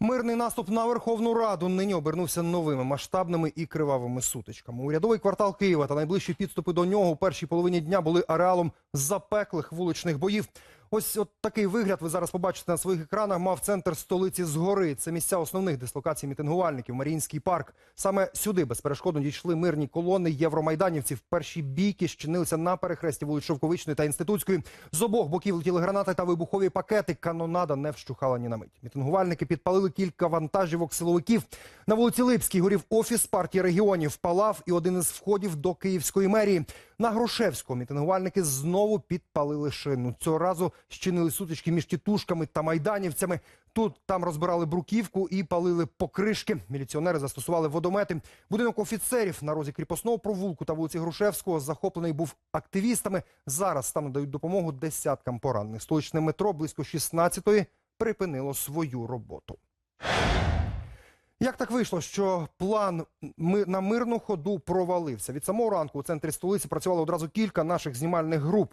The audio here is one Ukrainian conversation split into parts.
Мирний наступ на Верховну Раду нині обернувся новими масштабними і кривавими сутичками. Урядовий квартал Києва та найближчі підступи до нього у першій половині дня були ареалом запеклих вуличних боїв. Ось от такий вигляд ви зараз побачите на своїх екранах. Мав центр столиці згори. Це місця основних дислокацій мітингувальників. Маріїнський парк. Саме сюди безперешкодно дійшли мирні колони євромайданівців. Перші бійки щинилися на перехресті вулиць Шовковичної та інститутської. З обох боків летіли гранати та вибухові пакети. Канонада не вщухала ні на мить. Мітингувальники підпалили кілька вантажівок силовиків. На вулиці Липській горів офіс партії регіонів. Палав і один із входів до Київської мерії. На Грушевського мітингувальники знову підпалили шину. Цього разу щинили сутички між тітушками та майданівцями. Тут там розбирали бруківку і палили покришки. Міліціонери застосували водомети. Будинок офіцерів на розі кріпосного провулку та вулиці Грушевського захоплений був активістами. Зараз там надають допомогу десяткам поранених. Столичне метро близько 16-ї припинило свою роботу. Як так вийшло, що план на мирну ходу провалився? Від самого ранку у центрі столиці працювало одразу кілька наших знімальних груп.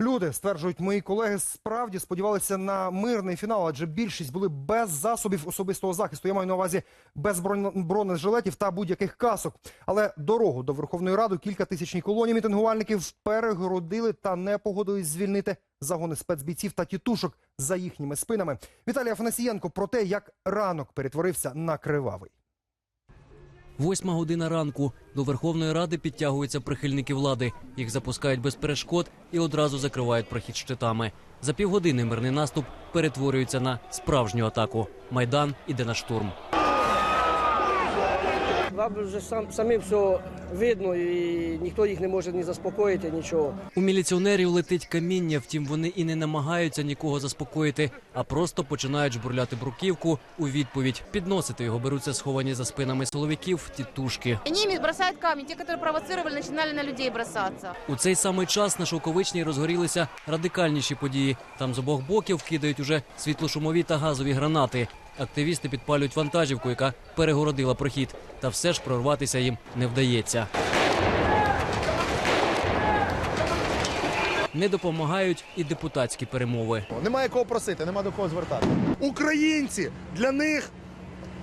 Люди стверджують, мої колеги справді сподівалися на мирний фінал, адже більшість були без засобів особистого захисту. Я маю на увазі без бронежилетів та будь-яких касок. Але дорогу до Верховної Ради кілька тисячній колонії мітингувальників перегородили та не погодились звільнити загони спецбійців та тітушок за їхніми спинами. Віталій Афанасієнко про те, як ранок перетворився на кривавий. Восьма година ранку до Верховної Ради підтягуються прихильники влади. Їх запускають без перешкод і одразу закривають прохід щитами. За півгодини мирний наступ перетворюється на справжню атаку. Майдан іде на штурм. Вам вже сам, самим все видно і ніхто їх не може ні заспокоїти, нічого. У міліціонерів летить каміння, втім вони і не намагаються нікого заспокоїти, а просто починають жбурляти бруківку у відповідь. Підносити його беруться сховані за спинами силовиків тітушки. Они ими бросают камни. Те, которые провоцировали, начинали на людей бросаться. У цей самий час на Шовковичній розгорілися радикальніші події. Там з обох боків кидають уже світлошумові та газові гранати. Активісти підпалюють вантажівку, яка перегородила прохід. Та все ж прорватися їм не вдається. Не допомагають і депутатські перемови. Немає кого просити, нема до кого звертати. Українці для них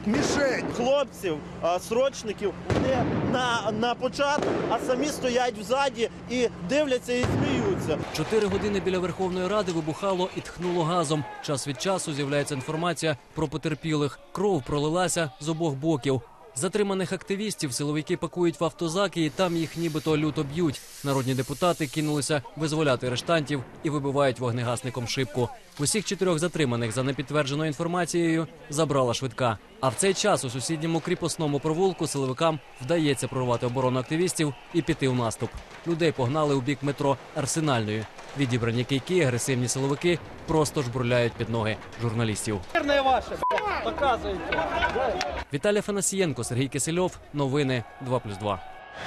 мішень. хлопців, а, срочників не на, на початок, а самі стоять взаді і дивляться і сміються. Чотири години біля Верховної Ради вибухало і тхнуло газом. Час від часу з'являється інформація про потерпілих. Кров пролилася з обох боків. Затриманих активістів силовики пакують в автозаки, і там їх нібито люто б'ють. Народні депутати кинулися визволяти арештантів і вибивають вогнегасником шибку. Усіх чотирьох затриманих за непідтвердженою інформацією забрала швидка. А в цей час у сусідньому кріпосному провулку силовикам вдається прорвати оборону активістів і піти в наступ. Людей погнали у бік метро Арсенальної. Відібрані кийки, агресивні силовики просто жбурляють під ноги журналістів. Віталій Фанасієнко, Сергій Кисельов. Новини 2+,2.